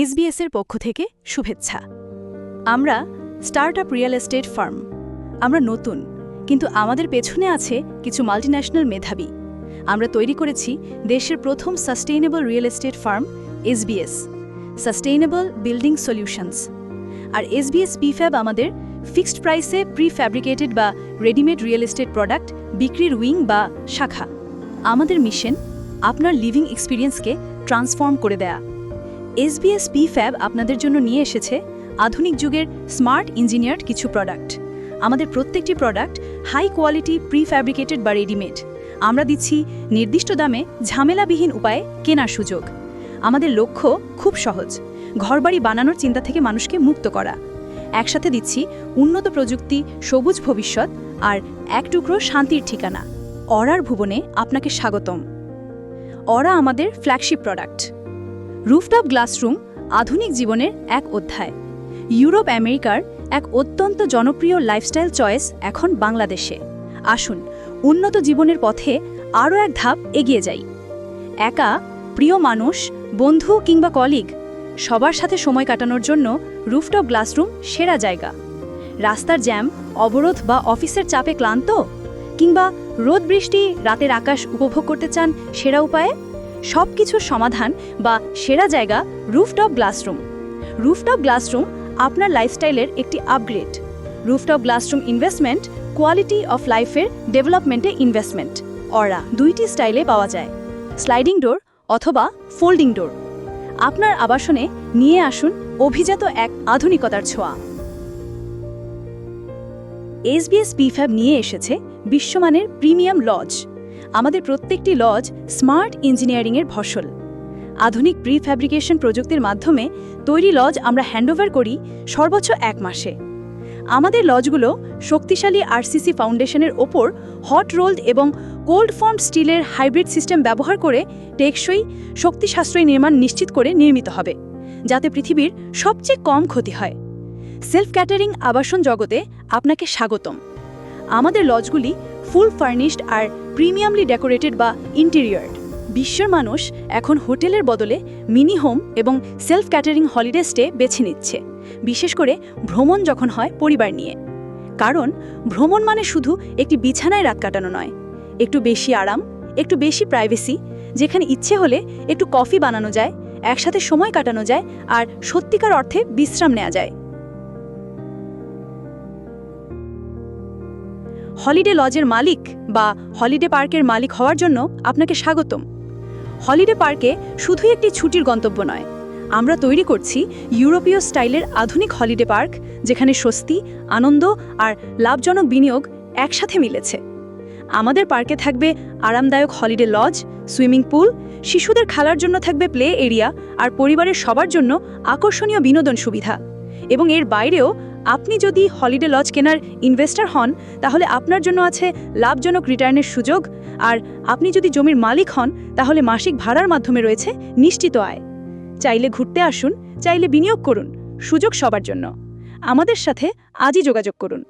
SBS এর পক্ষ থেকে শুভেচ্ছা। আমরা start up real estate firm. আমরা নতুন, কিন্তু আমাদের পেছনে আছে কিছু মাল্টিন্যাশনাল মেধাবী। আমরা তৈরি করেছি দেশের প্রথম sustainable real estate firm, SBS, sustainable building solutions. আর এসবিএস পিফ্যাব আমাদের ফিক্সড প্রাইসে প্রি ফ্যাব্রিকেটেড বা রেডিমেড রিয়েল এস্টেট প্রোডাক্ট, বিক্রির উইং বা শাখা। আমাদের মিশন আপনার লিভিং এক্সপিরিয়েন্সকে ট্রান্সফর্ম করে দেয়া। এসবিএস পিফ্যাব আপনাদের জন্য নিয়ে এসেছে আধুনিক যুগের স্মার্ট ইঞ্জিনিয়ার্ড কিছু প্রোডাক্ট আমাদের প্রত্যেকটি product high quality prefabricated বা রেডিমেড আমরা দিচ্ছি নির্দিষ্ট দামে ঝামেলাবিহীন উপায়ে কেনার সুযোগ। আমাদের লক্ষ্য খুব সহজ। ঘরবাড়ি বানানোর চিন্তা থেকে মানুষকে মুক্ত করা। একসাথে দিচ্ছি উন্নত প্রযুক্তি, সবুজ ভবিষ্যৎ আর এক টুকরো শান্তির ঠিকানা। অরার ভুবনে আপনাকে স্বাগতম। অরা আমাদের ফ্ল্যাগশিপ প্রোডাক্ট রুফটপ গ্লাসরুম আধুনিক জীবনের এক অধ্যায়। ইউরোপ আমেরিকার এক অত্যন্ত জনপ্রিয় লাইফস্টাইল চয়েস এখন বাংলাদেশে। আসুন, উন্নত জীবনের পথে আরও এক ধাপ এগিয়ে যাই। একা, প্রিয় মানুষ, বন্ধু কিংবা কলিগ, সবার সাথে সময় কাটানোর জন্য রুফটপ গ্লাসরুম সেরা জায়গা। রাস্তার জ্যাম, অবরোধ বা অফিসের চাপে ক্লান্ত? কিংবা রোদ, বৃষ্টি, রাতের আকাশ উপভোগ করতে চান সেরা উপায়ে? সব কিছুর সমাধান বা সেরা জায়গা রুফটপ গ্লাসরুম রুফটপ গ্লাসরুম আপনার লাইফস্টাইলের একটি upgrade rooftop glass room investment quality of লাইফের ডেভেলপমেন্টে ইনভেস্টমেন্ট অরা দুইটি স্টাইলে পাওয়া যায়। স্লাইডিং ডোর অথবা ফোল্ডিং ডোর আপনার আবাসনে নিয়ে আসুন অভিজাত এক আধুনিকতার ছোঁয়া। এসবিএস পিফ্যাব নিয়ে এসেছে বিশ্বমানের প্রিমিয়াম লজ আমাদের প্রত্যেকটি লজ স্মার্ট ইঞ্জিনিয়ারিংয়ের ফসল আধুনিক প্রি ফ্যাব্রিকেশন প্রযুক্তির মাধ্যমে তৈরি লজ আমরা হ্যান্ডওভার করি সর্বোচ্চ এক মাসে। আমাদের লজগুলো শক্তিশালী আরসিসি ফাউন্ডেশনের ওপর হট রোল্ড এবং কোল্ড ফর্ম স্টিলের হাইব্রিড সিস্টেম ব্যবহার করে টেকসই শক্তি সাশ্রয়ী নির্মাণ নিশ্চিত করে নির্মিত হবে, যাতে পৃথিবীর সবচেয়ে কম ক্ষতি হয়। সেলফ ক্যাটারিং আবাসন জগতে আপনাকে স্বাগতম। আমাদের লজগুলি ফুল ফার্নিশড আর প্রিমিয়ামলি ডেকোরেটেড বা ইন্টেরিয়র বিশ্বের মানুষ এখন হোটেলের বদলে মিনি হোম এবং সেলফ ক্যাটারিং হলিডে স্টে বেছে নিচ্ছে, বিশেষ করে ভ্রমণ যখন হয় পরিবার নিয়ে। কারণ ভ্রমণ মানে শুধু একটি বিছানায় রাত কাটানো নয়, একটু বেশি আরাম, একটু বেশি প্রাইভেসি, যেখানে ইচ্ছে হলে একটু কফি বানানো যায়, একসাথে সময় কাটানো যায় আর সত্যিকার অর্থে বিশ্রাম নেওয়া যায়। হলিডে লজের মালিক বা হলিডে পার্কের মালিক হওয়ার জন্য আপনাকে স্বাগতম। হলিডে পার্কে শুধুই একটি ছুটির গন্তব্য নয়। আমরা তৈরি করছি ইউরোপীয় স্টাইলের আধুনিক হলিডে পার্ক, যেখানে স্বস্তি, আনন্দ আর লাভজনক বিনিয়োগ একসাথে মিলেছে। আমাদের পার্কে থাকবে আরামদায়ক হলিডে লজ, সুইমিং পুল, শিশুদের খেলার জন্য থাকবে প্লে এরিয়া আর পরিবারের সবার জন্য আকর্ষণীয় বিনোদন সুবিধা। এবং এর বাইরেও আপনি যদি হলিডে লজ কেনার ইনভেস্টার হন, তাহলে আপনার জন্য আছে লাভজনক রিটার্নের সুযোগ। আর আপনি যদি জমির মালিক হন, তাহলে মাসিক ভাড়ার মাধ্যমে রয়েছে নিশ্চিত আয়। চাইলে ঘুরতে আসুন, চাইলে বিনিয়োগ করুন। সুযোগ সবার জন্য। আমাদের সাথে আজই যোগাযোগ করুন।